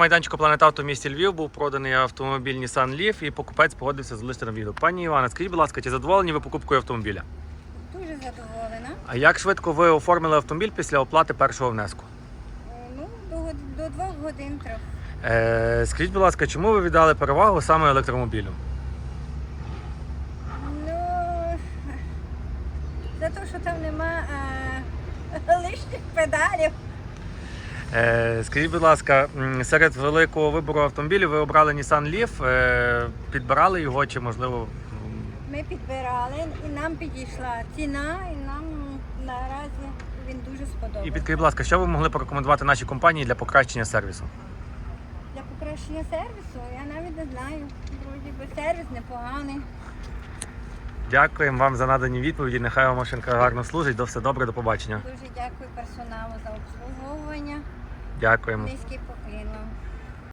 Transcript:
Майданчику Планета Авто в місті Львів був проданий автомобіль Nissan Leaf і покупець погодився залишити на відео. Пані Івана, скажіть, будь ласка, чи задоволені ви покупкою автомобіля? Дуже задоволена. А як швидко ви оформили автомобіль після оплати першого внеску? Е, Ну, до, до двох годин трохи. Е, скажіть, будь ласка, чому ви віддали перевагу саме електромобілю? Ну, за те, що там нема а, лишніх педалів. Е, скажіть, будь ласка, серед великого вибору автомобілів ви обрали Nissan Leaf, е, підбирали його чи можливо. Ми підбирали і нам підійшла ціна, і нам наразі він дуже сподобався. І підкажіть, будь ласка, що ви могли порекомендувати нашій компанії для покращення сервісу? Для покращення сервісу я навіть не знаю. Вроді би сервіс непоганий. Дякуємо вам за надані відповіді. Нехай вам машинка гарно служить. До все добре, до побачення. Дуже дякую персоналу за обслуговування. Дякуємо. Низький поклін вам.